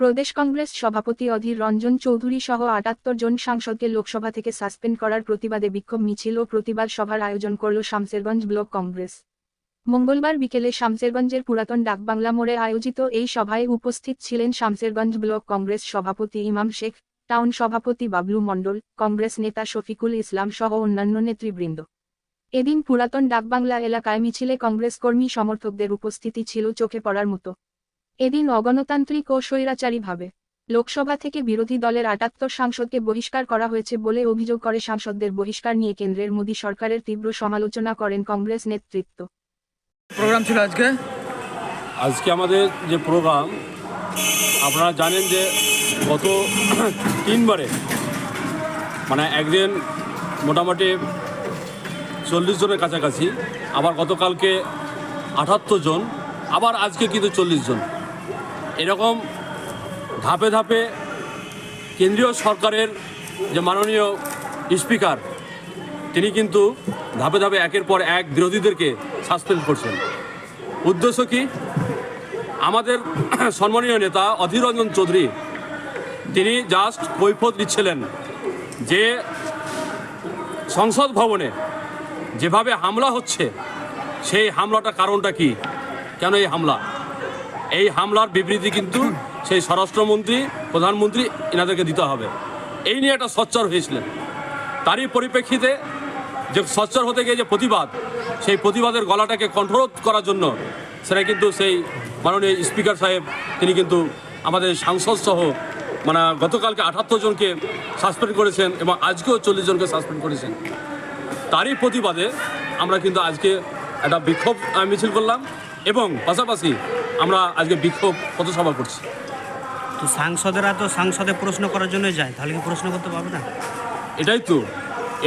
প্রদেশ কংগ্রেস সভাপতি অধীর রঞ্জন চৌধুরী সহ আটাত্তর জন সাংসদকে লোকসভা থেকে সাসপেন্ড করার প্রতিবাদে বিক্ষোভ মিছিল ও প্রতিবাদ সভার আয়োজন করল শামসেরগঞ্জ ব্লক কংগ্রেস। মঙ্গলবার বিকেলে শামসেরগঞ্জের পুরাতন ডাকবাংলা মোড়ে আয়োজিত এই সভায় উপস্থিত ছিলেন শামসেরগঞ্জ ব্লক কংগ্রেস সভাপতি ইমাম শেখ, টাউন সভাপতি বাবলু মণ্ডল, কংগ্রেস নেতা শফিকুল ইসলাম সহ অন্যান্য নেতৃবৃন্দ। এদিন পুরাতন ডাকবাংলা এলাকায় মিছিলে কংগ্রেস কর্মী সমর্থকদের উপস্থিতি ছিল চোখে পড়ার মতো। এদিন অগণতান্ত্রিক ও স্বৈরাচারীভাবে লোকসভা থেকে বিরোধী দলের আটাত্তর সাংসদকে বহিষ্কার করা হয়েছে বলে অভিযোগ করে সাংসদদের বহিষ্কার নিয়ে কেন্দ্রের মোদী সরকারের তীব্র সমালোচনা করেন কংগ্রেস নেতৃত্ব। প্রোগ্রাম ছিল আজকে? আজকে আমাদের যে প্রোগ্রাম আপনারা জানেন যে গত তিনবারে মানে একদিন মোটামুটি চল্লিশ জনের কাছাকাছি আবার গতকালকে আটাত্তর জন আবার আজকে কিন্তু চল্লিশ জন। এরকম ধাপে ধাপে কেন্দ্রীয় সরকারের যে মাননীয় স্পিকার, তিনি কিন্তু ধাপে ধাপে একের পর এক বিরোধীদেরকে সাসপেন্ড করছেন। উদ্দেশ্য কি? আমাদের সম্মানীয় নেতা অধীর রঞ্জন চৌধুরী, তিনি জাস্ট কৈফত দিচ্ছিলেন যে সংসদ ভবনে যেভাবে হামলা হচ্ছে, সেই হামলাটা কারণটা কি? কেন এই হামলা? এই হামলার বিবৃতি কিন্তু সেই স্বরাষ্ট্রমন্ত্রী, প্রধানমন্ত্রী এনাদেরকে দিতে হবে। এই নিয়ে একটা সচ্চর হয়েছিলেন। তারই পরিপ্রেক্ষিতে যে সচ্চর হতে গিয়ে যে প্রতিবাদ, সেই প্রতিবাদের গলাটাকে কন্ট্রোল করার জন্য সেটা কিন্তু সেই মাননীয় স্পিকার সাহেব, তিনি কিন্তু আমাদের সাংসদ সহ মানে গতকালকে আটাত্তর জনকে সাসপেন্ড করেছেন এবং আজকেও চল্লিশ জনকে সাসপেন্ড করেছেন। তারই প্রতিবাদে আমরা কিন্তু আজকে একটা বিক্ষোভ মিছিল করলাম। এবং পাশাপাশি আমরা আজকে বিক্ষোভ পথসভা করছি। তো সাংসদেরা তো সাংসদে প্রশ্ন করার জন্য যায় তাহলে কি প্রশ্ন করতে পারবে না? এটাই তো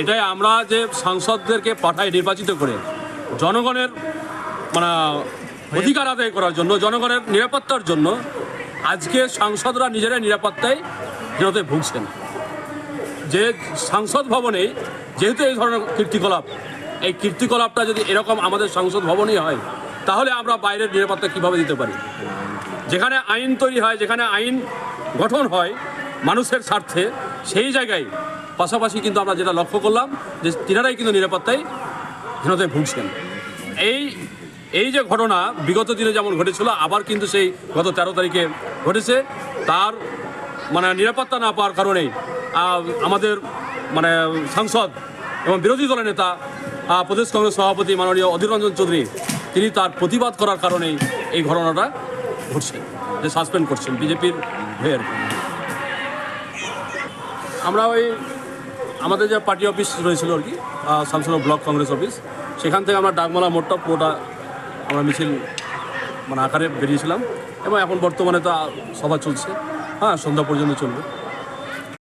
এটাই আমরা যে সাংসদদেরকে পাঠাই নির্বাচিত করে জনগণের মানে অধিকার আদায় করার জন্য জনগণের নিরাপত্তার জন্য আজকে সাংসদরা নিজেরা নিরাপত্তায় হীনতে ভুগছেন। যে সাংসদ ভবনে যেহেতু এই ধরনের কীর্তিকলাপ এই কীর্তিকলাপটা যদি এরকম আমাদের সংসদ ভবনেই হয় তাহলে আমরা বাইরের নিরাপত্তা কীভাবে দিতে পারি? যেখানে আইন তৈরি হয়, যেখানে আইন গঠন হয় মানুষের স্বার্থে, সেই জায়গায় পাশাপাশি কিন্তু আমরা যেটা লক্ষ্য করলাম যে তিনারাই কিন্তু নিরাপত্তায় হীনতায় ভুগছেন। এই এই যে ঘটনা বিগত দিনে যেমন ঘটেছিল, আবার কিন্তু সেই গত তেরো তারিখে ঘটেছে। তার মানে নিরাপত্তা না পাওয়ার কারণেই আমাদের মানে সাংসদ এবং বিরোধী দলের নেতা প্রদেশ কংগ্রেস সভাপতি মাননীয় অধীর রঞ্জন চৌধুরী তিনি তার প্রতিবাদ করার কারণেই এই ঘটনাটা ঘটছে, যে সাসপেন্ড করছেন বিজেপির কি। আমরা ওই আমাদের যে পার্টি অফিস রয়েছিল আর কি শামসুর ব্লক কংগ্রেস অফিস সেখান থেকে আমরা ডাকমালা মোড়টা পুরোটা আমরা মিছিল মানে আকারে বেরিয়েছিলাম এবং এখন বর্তমানে তো সভা চলছে হ্যাঁ সন্ধ্যা পর্যন্ত চলবে